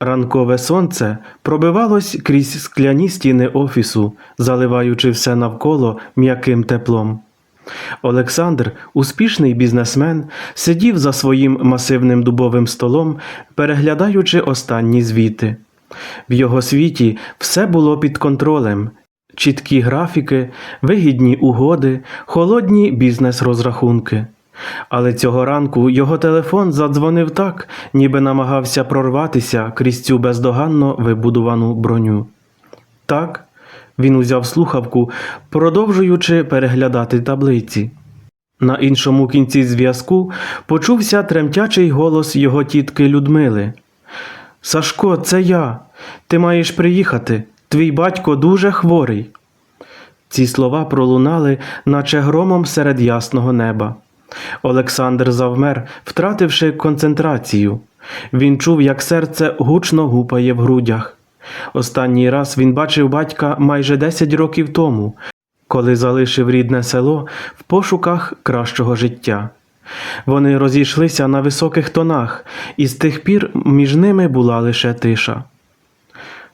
Ранкове сонце пробивалось крізь скляні стіни офісу, заливаючи все навколо м'яким теплом. Олександр, успішний бізнесмен, сидів за своїм масивним дубовим столом, переглядаючи останні звіти. В його світі все було під контролем. Чіткі графіки, вигідні угоди, холодні бізнес-розрахунки. Але цього ранку його телефон задзвонив так, ніби намагався прорватися крізь цю бездоганно вибудувану броню. Так, він узяв слухавку, продовжуючи переглядати таблиці. На іншому кінці зв'язку почувся тремтячий голос його тітки Людмили. Сашко, це я. Ти маєш приїхати. Твій батько дуже хворий. Ці слова пролунали, наче громом серед ясного неба. Олександр завмер, втративши концентрацію. Він чув, як серце гучно гупає в грудях. Останній раз він бачив батька майже 10 років тому, коли залишив рідне село в пошуках кращого життя. Вони розійшлися на високих тонах, і з тих пір між ними була лише тиша.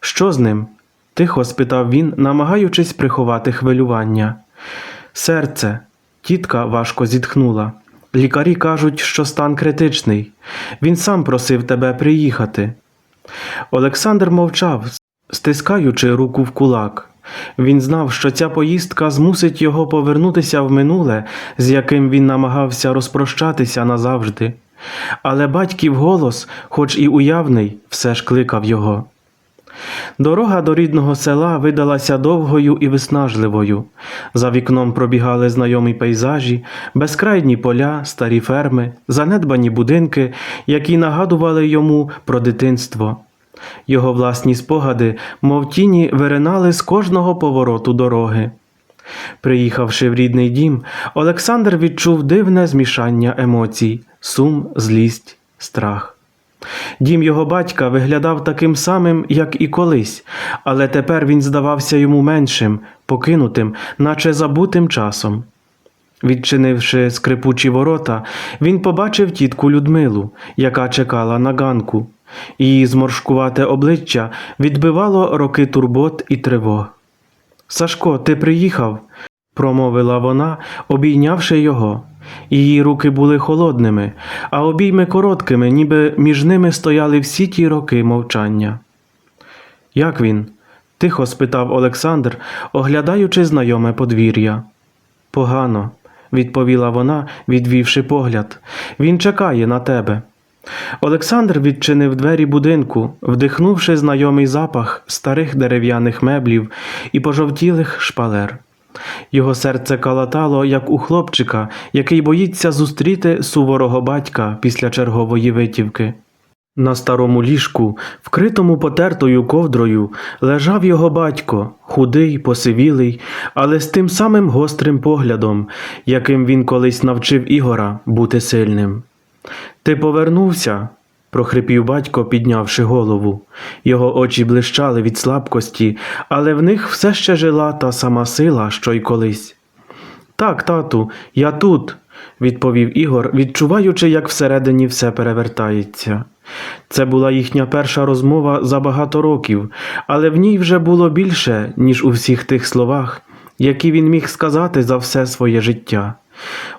Що з ним? тихо спитав він, намагаючись приховати хвилювання. Серце. Тітка важко зітхнула. Лікарі кажуть, що стан критичний. Він сам просив тебе приїхати. Олександр мовчав, стискаючи руку в кулак. Він знав, що ця поїздка змусить його повернутися в минуле, з яким він намагався розпрощатися назавжди. Але батьків голос, хоч і уявний, все ж кликав його. Дорога до рідного села видалася довгою і виснажливою. За вікном пробігали знайомі пейзажі, безкрайні поля, старі ферми, занедбані будинки, які нагадували йому про дитинство. Його власні спогади, мов тіні, виринали з кожного повороту дороги. Приїхавши в рідний дім, Олександр відчув дивне змішання емоцій сум, злість, страх. Дім його батька виглядав таким самим, як і колись, але тепер він здавався йому меншим, покинутим, наче забутим часом. Відчинивши скрипучі ворота, він побачив тітку Людмилу, яка чекала на ганку. Її зморшкувате обличчя відбивало роки турбот і тривог. Сашко, ти приїхав, промовила вона, обійнявши його. Її руки були холодними, а обійми короткими, ніби між ними стояли всі ті роки мовчання. Як він? тихо спитав Олександр, оглядаючи знайоме подвір'я. Погано, відповіла вона, відвівши погляд. Він чекає на тебе. Олександр відчинив двері будинку, вдихнувши знайомий запах старих дерев'яних меблів і пожовтілих шпалер. Його серце калатало, як у хлопчика, який боїться зустріти суворого батька після чергової витівки. На старому ліжку, вкритому потертою ковдрою, лежав його батько, худий, посивілий, але з тим самим гострим поглядом, яким він колись навчив Ігора бути сильним. Ти повернувся? Прохрипів батько, піднявши голову. Його очі блищали від слабкості, але в них все ще жила та сама сила, що й колись. Так, тату, я тут, відповів Ігор, відчуваючи, як всередині все перевертається. Це була їхня перша розмова за багато років, але в ній вже було більше, ніж у всіх тих словах, які він міг сказати за все своє життя.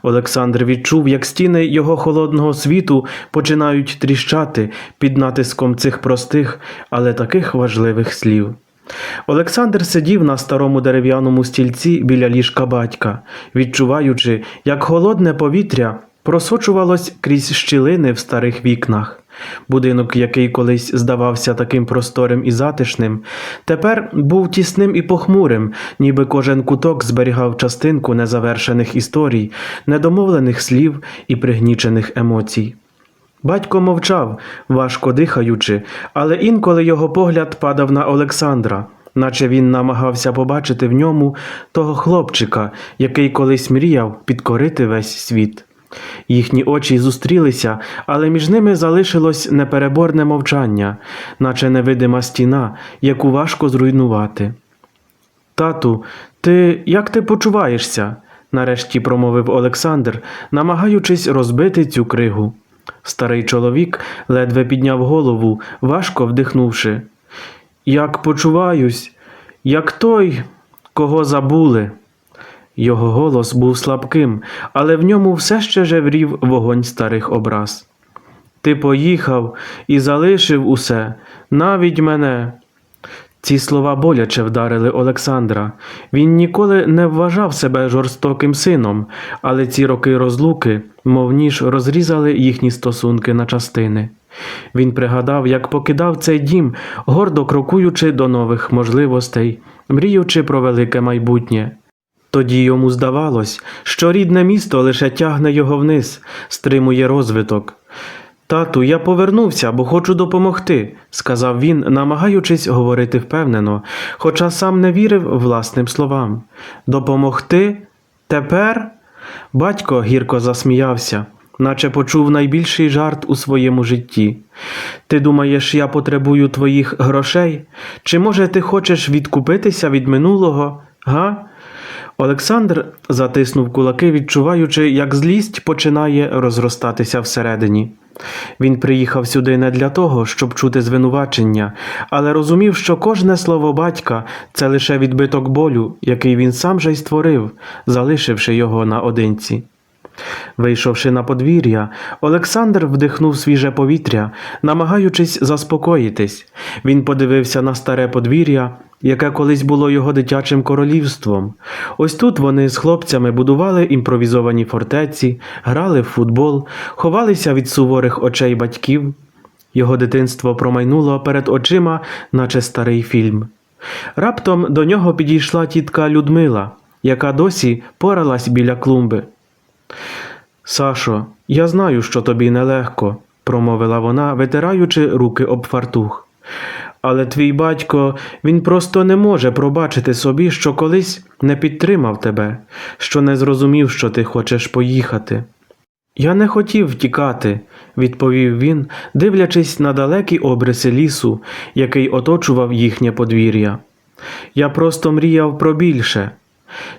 Олександр відчув, як стіни його холодного світу починають тріщати під натиском цих простих, але таких важливих слів. Олександр сидів на старому дерев'яному стільці біля ліжка батька, відчуваючи, як холодне повітря просочувалось крізь щілини в старих вікнах. Будинок, який колись здавався таким просторим і затишним, тепер був тісним і похмурим, ніби кожен куток зберігав частинку незавершених історій, недомовлених слів і пригнічених емоцій. Батько мовчав, важко дихаючи, але інколи його погляд падав на Олександра, наче він намагався побачити в ньому того хлопчика, який колись мріяв підкорити весь світ. Їхні очі зустрілися, але між ними залишилось непереборне мовчання, наче невидима стіна, яку важко зруйнувати. Тату, ти як ти почуваєшся? нарешті промовив Олександр, намагаючись розбити цю кригу. Старий чоловік ледве підняв голову, важко вдихнувши. Як почуваюсь, як той, кого забули. Його голос був слабким, але в ньому все ще жеврів вогонь старих образ. Ти поїхав і залишив усе, навіть мене. Ці слова боляче вдарили Олександра. Він ніколи не вважав себе жорстоким сином, але ці роки розлуки, мов ніж, розрізали їхні стосунки на частини. Він пригадав, як покидав цей дім, гордо крокуючи до нових можливостей, мріючи про велике майбутнє. Тоді йому здавалось, що рідне місто лише тягне його вниз, стримує розвиток. Тату, я повернувся, бо хочу допомогти, сказав він, намагаючись говорити впевнено, хоча сам не вірив власним словам. Допомогти? Тепер? Батько гірко засміявся, наче почув найбільший жарт у своєму житті. Ти думаєш, я потребую твоїх грошей? Чи може ти хочеш відкупитися від минулого? Га? Олександр затиснув кулаки, відчуваючи, як злість починає розростатися всередині. Він приїхав сюди не для того, щоб чути звинувачення, але розумів, що кожне слово батька це лише відбиток болю, який він сам же й створив, залишивши його наодинці. Вийшовши на подвір'я, Олександр вдихнув свіже повітря, намагаючись заспокоїтись. Він подивився на старе подвір'я, яке колись було його дитячим королівством. Ось тут вони з хлопцями будували імпровізовані фортеці, грали в футбол, ховалися від суворих очей батьків. Його дитинство промайнуло перед очима, наче старий фільм. Раптом до нього підійшла тітка Людмила, яка досі поралась біля клумби. Сашо, я знаю, що тобі нелегко, промовила вона, витираючи руки об фартух. Але твій батько, він просто не може пробачити собі, що колись не підтримав тебе, що не зрозумів, що ти хочеш поїхати. Я не хотів втікати, відповів він, дивлячись на далекі обриси лісу, який оточував їхнє подвір'я. Я просто мріяв про більше.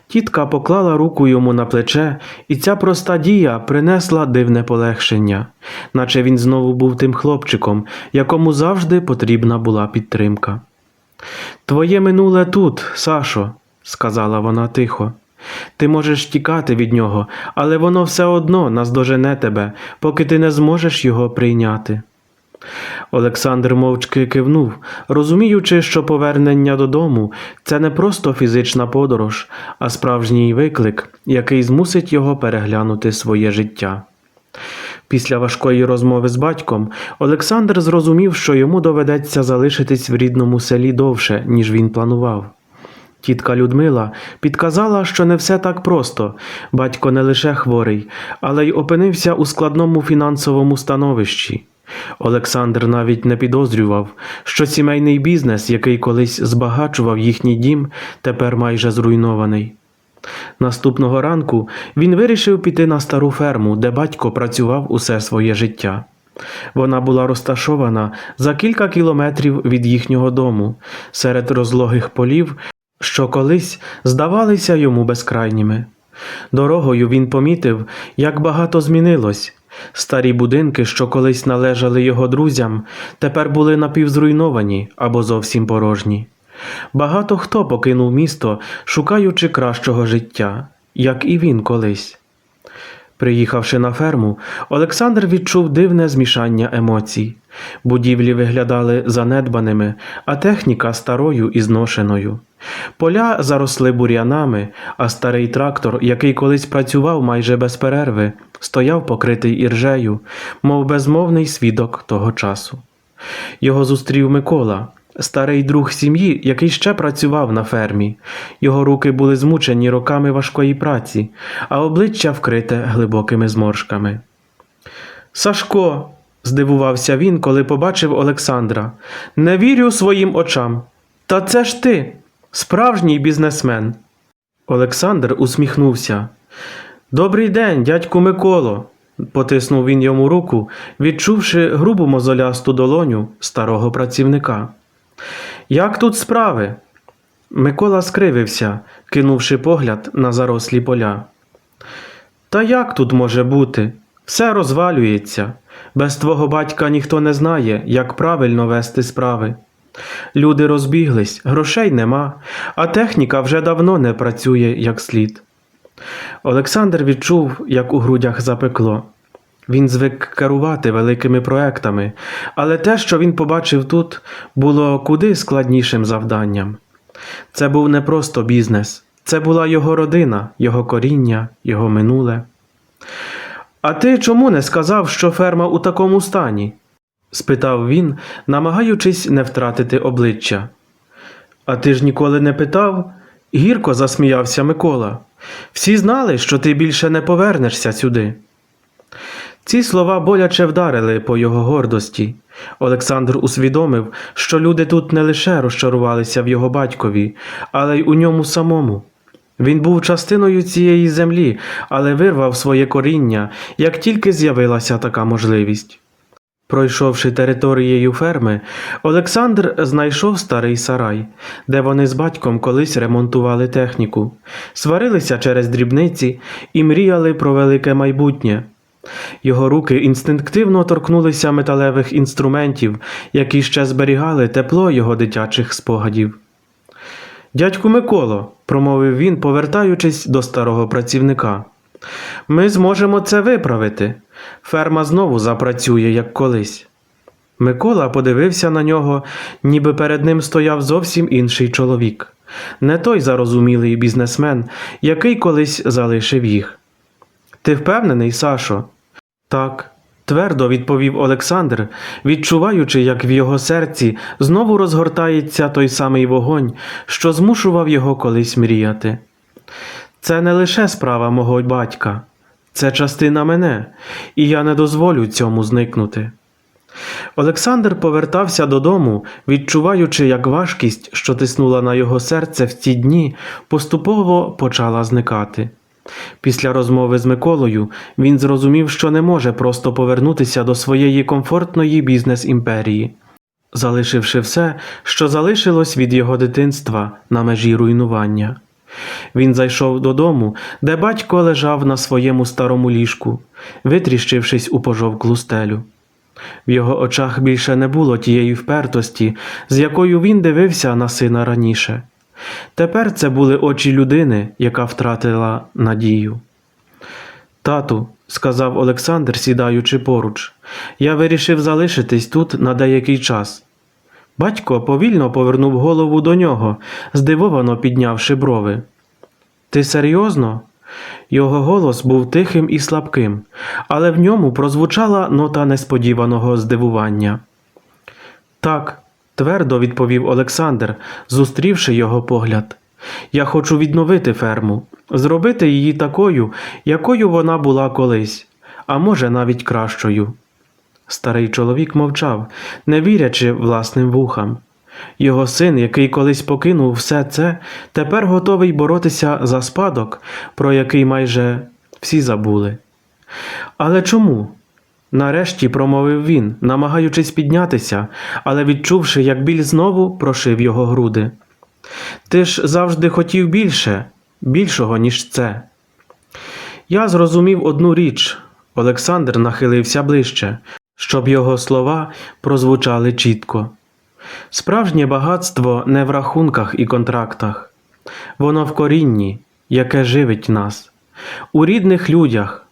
Тітка поклала руку йому на плече, і ця проста дія принесла дивне полегшення, наче він знову був тим хлопчиком, якому завжди потрібна була підтримка. Твоє минуле тут, Сашо, сказала вона тихо. Ти можеш тікати від нього, але воно все одно наздожене тебе, поки ти не зможеш його прийняти. Олександр мовчки кивнув, розуміючи, що повернення додому це не просто фізична подорож, а справжній виклик, який змусить його переглянути своє життя. Після важкої розмови з батьком Олександр зрозумів, що йому доведеться залишитись в рідному селі довше, ніж він планував. Тітка Людмила підказала, що не все так просто. Батько не лише хворий, але й опинився у складному фінансовому становищі. Олександр навіть не підозрював, що сімейний бізнес, який колись збагачував їхній дім, тепер майже зруйнований. Наступного ранку він вирішив піти на стару ферму, де батько працював усе своє життя. Вона була розташована за кілька кілометрів від їхнього дому, серед розлогих полів, що колись здавалися йому безкрайніми. Дорогою він помітив, як багато змінилось. Старі будинки, що колись належали його друзям, тепер були напівзруйновані або зовсім порожні. Багато хто покинув місто, шукаючи кращого життя, як і він колись. Приїхавши на ферму, Олександр відчув дивне змішання емоцій. Будівлі виглядали занедбаними, а техніка старою і зношеною. Поля заросли бур'янами, а старий трактор, який колись працював майже без перерви, стояв покритий іржею, мов безмовний свідок того часу. Його зустрів Микола, старий друг сім'ї, який ще працював на фермі. Його руки були змучені роками важкої праці, а обличчя вкрите глибокими зморшками. Сашко, здивувався він, коли побачив Олександра. Не вірю своїм очам. Та це ж ти, справжній бізнесмен. Олександр усміхнувся. Добрий день, дядьку Миколо, потиснув він йому руку, відчувши грубу мозолясту долоню старого працівника. Як тут справи? Микола скривився, кинувши погляд на зарослі поля. Та як тут може бути? Все розвалюється. Без твого батька ніхто не знає, як правильно вести справи. Люди розбіглись, грошей нема, а техніка вже давно не працює як слід. Олександр відчув, як у грудях запекло. Він звик керувати великими проектами, але те, що він побачив тут, було куди складнішим завданням. Це був не просто бізнес, це була його родина, його коріння, його минуле. А ти чому не сказав, що ферма у такому стані? Спитав він, намагаючись не втратити обличчя. А ти ж ніколи не питав? Гірко засміявся Микола. Всі знали, що ти більше не повернешся сюди. Ці слова боляче вдарили по його гордості. Олександр усвідомив, що люди тут не лише розчарувалися в його батькові, але й у ньому самому. Він був частиною цієї землі, але вирвав своє коріння, як тільки з'явилася така можливість. Пройшовши територією ферми, Олександр знайшов старий сарай, де вони з батьком колись ремонтували техніку, сварилися через дрібниці і мріяли про велике майбутнє. Його руки інстинктивно торкнулися металевих інструментів, які ще зберігали тепло його дитячих спогадів. Дядьку Миколо, промовив він, повертаючись до старого працівника. Ми зможемо це виправити. Ферма знову запрацює, як колись. Микола подивився на нього, ніби перед ним стояв зовсім інший чоловік, не той зарозумілий бізнесмен, який колись залишив їх. Ти впевнений, Сашо? Так, твердо відповів Олександр, відчуваючи, як в його серці знову розгортається той самий вогонь, що змушував його колись мріяти. Це не лише справа мого батька, це частина мене, і я не дозволю цьому зникнути. Олександр повертався додому, відчуваючи, як важкість, що тиснула на його серце в ті дні, поступово почала зникати. Після розмови з Миколою він зрозумів, що не може просто повернутися до своєї комфортної бізнес-імперії, залишивши все, що залишилось від його дитинства на межі руйнування. Він зайшов додому, де батько лежав на своєму старому ліжку, витріщившись у пожовклу стелю. В його очах більше не було тієї впертості, з якою він дивився на сина раніше. Тепер це були очі людини, яка втратила надію. Тату, сказав Олександр, сідаючи поруч, я вирішив залишитись тут на деякий час. Батько повільно повернув голову до нього, здивовано піднявши брови. Ти серйозно? Його голос був тихим і слабким, але в ньому прозвучала нота несподіваного здивування. Так, твердо відповів Олександр, зустрівши його погляд. Я хочу відновити ферму, зробити її такою, якою вона була колись, а може навіть кращою. Старий чоловік мовчав, не вірячи власним вухам. Його син, який колись покинув все це, тепер готовий боротися за спадок, про який майже всі забули. Але чому? Нарешті промовив він, намагаючись піднятися, але відчувши, як біль знову прошив його груди. Ти ж завжди хотів більше, більшого, ніж це. Я зрозумів одну річ. Олександр нахилився ближче, щоб його слова прозвучали чітко. Справжнє багатство не в рахунках і контрактах, воно в корінні, яке живить нас, у рідних людях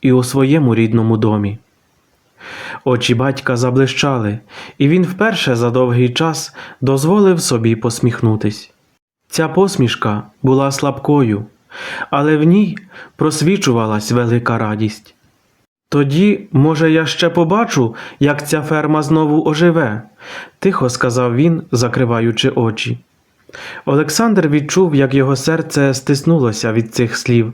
і у своєму рідному домі. Очі батька заблищали, і він вперше за довгий час дозволив собі посміхнутись. Ця посмішка була слабкою, але в ній просвічувалась велика радість. Тоді, може, я ще побачу, як ця ферма знову оживе, тихо сказав він, закриваючи очі. Олександр відчув, як його серце стиснулося від цих слів.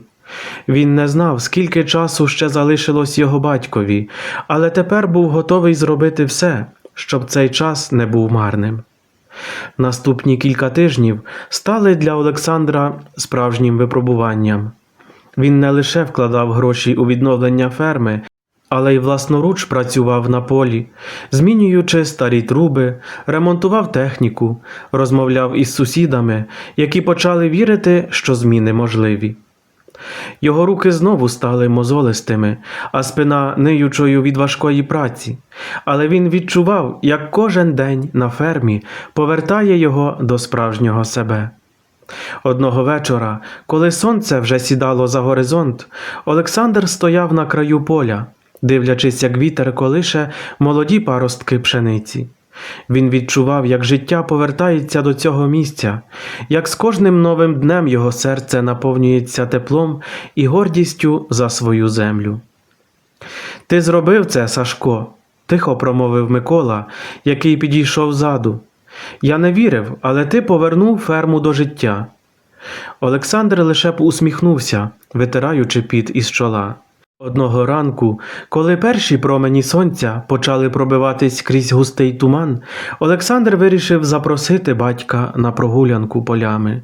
Він не знав, скільки часу ще залишилось його батькові, але тепер був готовий зробити все, щоб цей час не був марним. Наступні кілька тижнів стали для Олександра справжнім випробуванням. Він не лише вкладав гроші у відновлення ферми, але й власноруч працював на полі, змінюючи старі труби, ремонтував техніку, розмовляв із сусідами, які почали вірити, що зміни можливі. Його руки знову стали мозолистими, а спина ниючою від важкої праці, але він відчував, як кожен день на фермі повертає його до справжнього себе. Одного вечора, коли сонце вже сідало за горизонт, Олександр стояв на краю поля, дивлячись, як вітер колише молоді паростки пшениці. Він відчував, як життя повертається до цього місця, як з кожним новим днем його серце наповнюється теплом і гордістю за свою землю. Ти зробив це, Сашко, тихо промовив Микола, який підійшов ззаду. Я не вірив, але ти повернув ферму до життя. Олександр лише б усміхнувся, витираючи піт із чола. Одного ранку, коли перші промені сонця почали пробиватись крізь густий туман, Олександр вирішив запросити батька на прогулянку полями.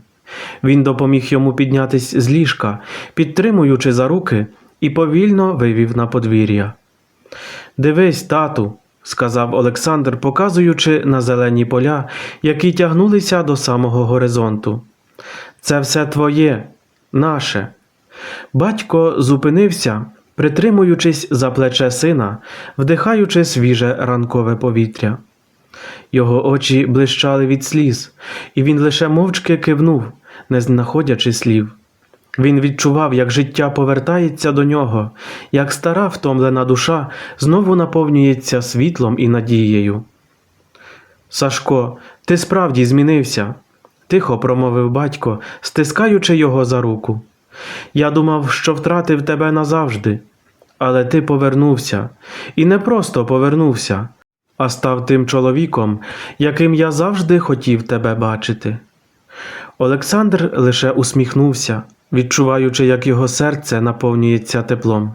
Він допоміг йому піднятись з ліжка, підтримуючи за руки, і повільно вивів на подвір'я. Дивись, тату, сказав Олександр, показуючи на зелені поля, які тягнулися до самого горизонту. Це все твоє, наше. Батько зупинився, притримуючись за плече сина, вдихаючи свіже ранкове повітря. Його очі блищали від сліз, і він лише мовчки кивнув, не знаходячи слів. Він відчував, як життя повертається до нього, як стара втомлена душа знову наповнюється світлом і надією. Сашко, ти справді змінився, тихо промовив батько, стискаючи його за руку. Я думав, що втратив тебе назавжди, але ти повернувся, і не просто повернувся, а став тим чоловіком, яким я завжди хотів тебе бачити. Олександр лише усміхнувся, відчуваючи, як його серце наповнюється теплом.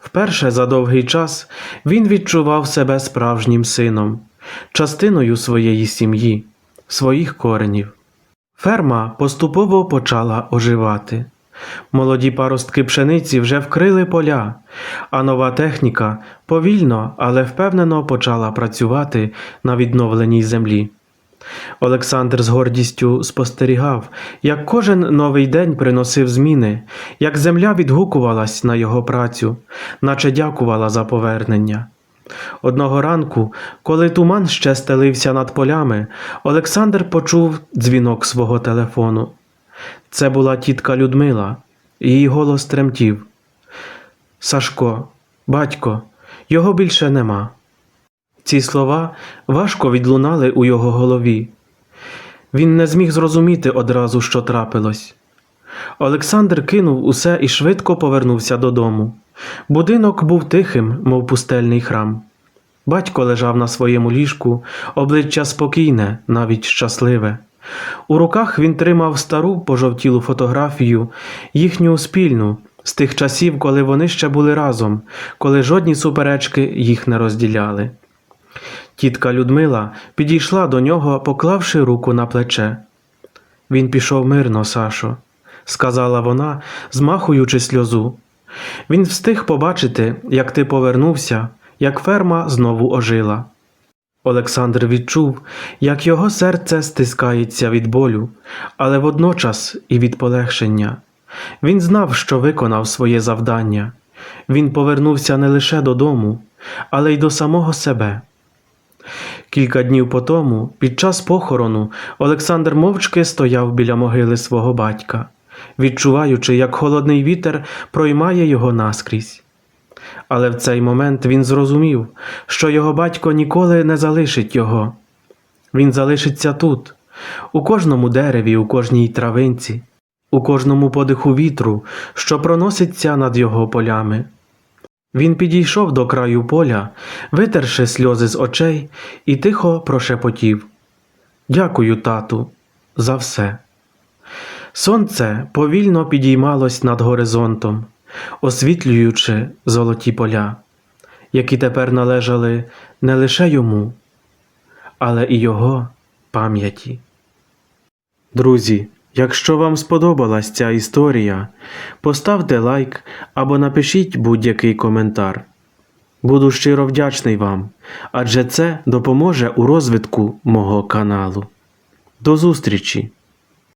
Вперше за довгий час він відчував себе справжнім сином, частиною своєї сім'ї, своїх коренів. Ферма поступово почала оживати. Молоді паростки пшениці вже вкрили поля, а нова техніка повільно, але впевнено почала працювати на відновленій землі. Олександр з гордістю спостерігав, як кожен новий день приносив зміни, як земля відгукувалась на його працю, наче дякувала за повернення. Одного ранку, коли туман ще стелився над полями, Олександр почув дзвінок свого телефону. Це була тітка Людмила, її голос тремтів. Сашко, батько, його більше нема. Ці слова важко відлунали у його голові. Він не зміг зрозуміти одразу, що трапилось. Олександр кинув усе і швидко повернувся додому. Будинок був тихим, мов пустельний храм. Батько лежав на своєму ліжку, обличчя спокійне, навіть щасливе. У руках він тримав стару пожовтілу фотографію, їхню спільну, з тих часів, коли вони ще були разом, коли жодні суперечки їх не розділяли. Тітка Людмила підійшла до нього, поклавши руку на плече. Він пішов мирно, Сашо, сказала вона, змахуючи сльозу. Він встиг побачити, як ти повернувся, як ферма знову ожила. Олександр відчув, як його серце стискається від болю, але водночас і від полегшення. Він знав, що виконав своє завдання. Він повернувся не лише додому, але й до самого себе. Кілька днів по тому, під час похорону, Олександр мовчки стояв біля могили свого батька, відчуваючи, як холодний вітер проймає його наскрізь. Але в цей момент він зрозумів, що його батько ніколи не залишить його. Він залишиться тут, у кожному дереві, у кожній травинці, у кожному подиху вітру, що проноситься над його полями. Він підійшов до краю поля, витерши сльози з очей, і тихо прошепотів Дякую, тату, за все. Сонце повільно підіймалось над горизонтом, освітлюючи золоті поля, які тепер належали не лише йому, але і його пам'яті. Друзі, якщо вам сподобалась ця історія, поставте лайк або напишіть будь-який коментар. Буду щиро вдячний вам, адже це допоможе у розвитку мого каналу. До зустрічі!